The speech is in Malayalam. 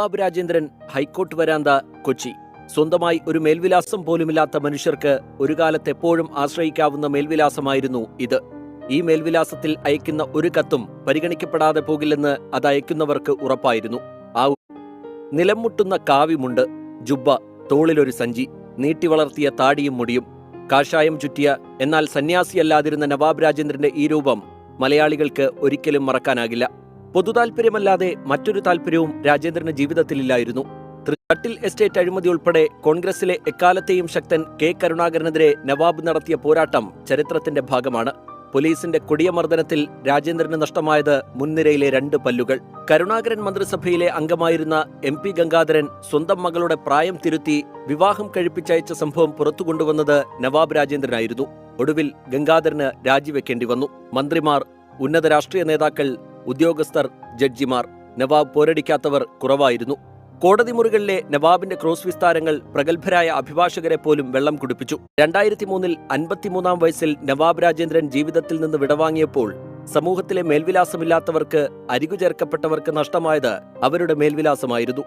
നവാബ് രാജേന്ദ്രൻ ഹൈക്കോർട്ട് വരാന്ത കൊച്ചി. സ്വന്തമായി ഒരു മേൽവിലാസം പോലുമില്ലാത്ത മനുഷ്യർക്ക് ഒരു കാലത്ത് എപ്പോഴും ആശ്രയിക്കാവുന്ന മേൽവിലാസമായിരുന്നു ഇത്. ഈ മേൽവിലാസത്തിൽ അയക്കുന്ന ഒരു കത്തും പരിഗണിക്കപ്പെടാതെ പോകില്ലെന്ന് അത് അയക്കുന്നവർക്ക് ഉറപ്പായിരുന്നു. ആ നിലം മുട്ടുന്ന കാവിമുണ്ട് ജുബ്ബ തോളിലൊരു സഞ്ചി നീട്ടി വളർത്തിയ താടിയും മുടിയും കാഷായം ചുറ്റിയ എന്നാൽ സന്യാസിയല്ലാതിരുന്ന നവാബ് രാജേന്ദ്രന്റെ ഈ രൂപം മലയാളികൾക്ക് ഒരിക്കലും മറക്കാനാകില്ല. പൊതുതാൽപര്യമല്ലാതെ മറ്റൊരു താൽപര്യവും രാജേന്ദ്രന് ജീവിതത്തിലില്ലായിരുന്നു. തൃക്കട്ടിൽ എസ്റ്റേറ്റ് അഴിമതി ഉൾപ്പെടെ കോൺഗ്രസിലെ എക്കാലത്തെയും ശക്തൻ കെ കരുണാകരനെതിരെ നവാബ് നടത്തിയ പോരാട്ടം ചരിത്രത്തിന്റെ ഭാഗമാണ്. പോലീസിന്റെ കൊടിയ മർദ്ദനത്തിൽ രാജേന്ദ്രന് നഷ്ടമായത് മുൻനിരയിലെ രണ്ട് പല്ലുകൾ. കരുണാകരൻ മന്ത്രിസഭയിലെ അംഗമായിരുന്ന എം പി ഗംഗാധരൻ സ്വന്തം മകളുടെ പ്രായം തിരുത്തി വിവാഹം കഴിപ്പിച്ചയച്ച സംഭവം പുറത്തു കൊണ്ടുവന്നത് നവാബ് രാജേന്ദ്രനായിരുന്നു. ഒടുവിൽ ഗംഗാധരന് രാജിവെക്കേണ്ടി വന്നു മന്ത്രിമാർ ഉന്നത രാഷ്ട്രീയ നേതാക്കൾ ഉദ്യോഗസ്ഥർ ജഡ്ജിമാർ നവാബ് പോരടിക്കാത്തവർ കുറവായിരുന്നു. കോടതി മുറികളിലെ നവാബിന്റെ ക്രോസ് വിസ്താരങ്ങൾ പ്രഗത്ഭരായ അഭിഭാഷകരെ പോലും വെള്ളം കുടിപ്പിച്ചു. രണ്ടായിരത്തി മൂന്നിൽ അൻപത്തിമൂന്നാം വയസ്സിൽ നവാബ് രാജേന്ദ്രൻ ജീവിതത്തിൽ നിന്ന് വിടവാങ്ങിയപ്പോൾ സമൂഹത്തിലെ മേൽവിലാസമില്ലാത്തവർക്ക് അരികു ചേർക്കപ്പെട്ടവർക്ക് നഷ്ടമായത് അവരുടെ മേൽവിലാസമായിരുന്നു.